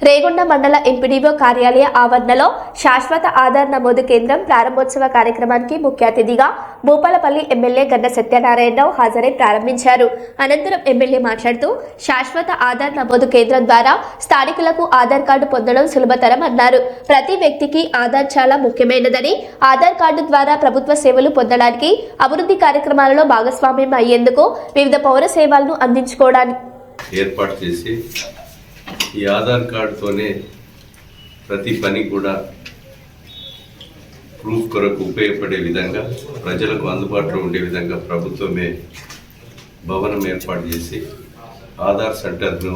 రేగొండ మండల ఎంపీడీఓ కార్యాలయ ఆవరణలో శాశ్వత ఆధార్ నమోదు కేంద్రం ప్రారంభోత్సవ కార్యక్రమానికి ముఖ్య అతిథిగా భూపాలపల్లి ఎమ్మెల్యే గన్న సత్యనారాయణరావు హాజరై ప్రారంభించారు. అనంతరం ఎమ్మెల్యే మాట్లాడుతూ శాశ్వత ఆధార్ నమోదు కేంద్రం ద్వారా స్థానికులకు ఆధార్ కార్డు పొందడం సులభతరం అన్నారు. ప్రతి వ్యక్తికి ఆధార్ చాలా ముఖ్యమైనదని ఆధార్ కార్డు ద్వారా ప్రభుత్వ సేవలు పొందడానికి అభివృద్ధి కార్యక్రమాలలో భాగస్వామ్యం అయ్యేందుకు వివిధ పౌర సేవలను అందించుకోవడానికి ఏర్పాటు చేసి ఈ ఆధార్ కార్డుతోనే ప్రతి పని కూడా ప్రూఫ్ కొరకు ఉపయోగపడే విధంగా ప్రజలకు అందుబాటులో ఉండే విధంగా ప్రభుత్వమే భవనం ఏర్పాటు చేసి ఆధార్ సెంటర్ను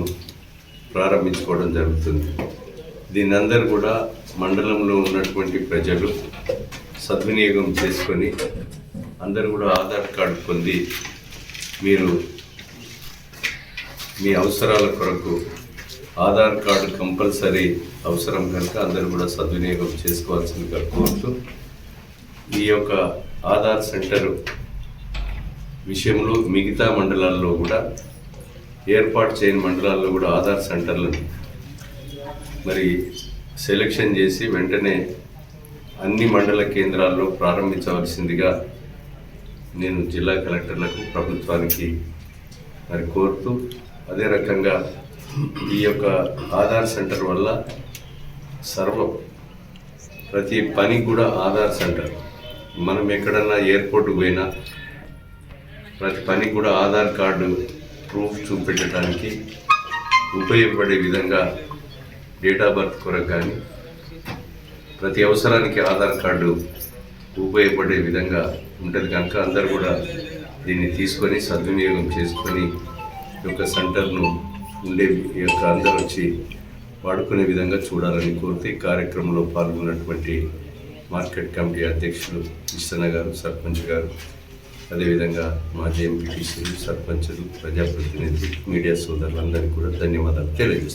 ప్రారంభించుకోవడం జరుగుతుంది. దీని అందరూ కూడా మండలంలో ఉన్నటువంటి ప్రజలు సద్వినియోగం చేసుకొని అందరూ కూడా ఆధార్ కార్డు పొంది మీరు మీ అవసరాల కొరకు ఆధార్ కార్డు కంపల్సరీ అవసరం కనుక అందరూ కూడా సద్వినియోగం చేసుకోవాల్సిందిగా కోరుతూ ఈ యొక్క ఆధార్ సెంటరు విషయంలో మిగతా మండలాల్లో కూడా ఏర్పాటు చేయని మండలాల్లో కూడా ఆధార్ సెంటర్లను మరి సెలెక్షన్ చేసి వెంటనే అన్ని మండల కేంద్రాల్లో ప్రారంభించవలసిందిగా నేను జిల్లా కలెక్టర్లకు ప్రభుత్వానికి మరి కోరుతూ అదే రకంగా ఈ యొక్క ఆధార్ సెంటర్ వల్ల సర్వం ప్రతి పని కూడా ఆధార్ సెంటర్. మనం ఎక్కడన్నా ఎయిర్పోర్ట్ పోయినా ప్రతి పని కూడా ఆధార్ కార్డు ప్రూఫ్ చూపెట్టడానికి ఉపయోగపడే విధంగా డేట్ ఆఫ్ బర్త్ కొరకు కానీ ప్రతి అవసరానికి ఆధార్ కార్డు ఉపయోగపడే విధంగా ఉంటుంది. కనుక అందరూ కూడా దీన్ని తీసుకొని సద్వినియోగం చేసుకొని ఈ యొక్క సెంటర్ను ఉండే ఈ యొక్క అందరూ వచ్చి వాడుకునే విధంగా చూడాలని కోరితే ఈ కార్యక్రమంలో పాల్గొన్నటువంటి మార్కెట్ కమిటీ అధ్యక్షులు ఇస్తన గారు సర్పంచ్ గారు అదేవిధంగా మా జేఎంపీటీసీలు సర్పంచులు ప్రజాప్రతినిధులు మీడియా సోదరులందరికీ కూడా ధన్యవాదాలు తెలియజేస్తున్నాను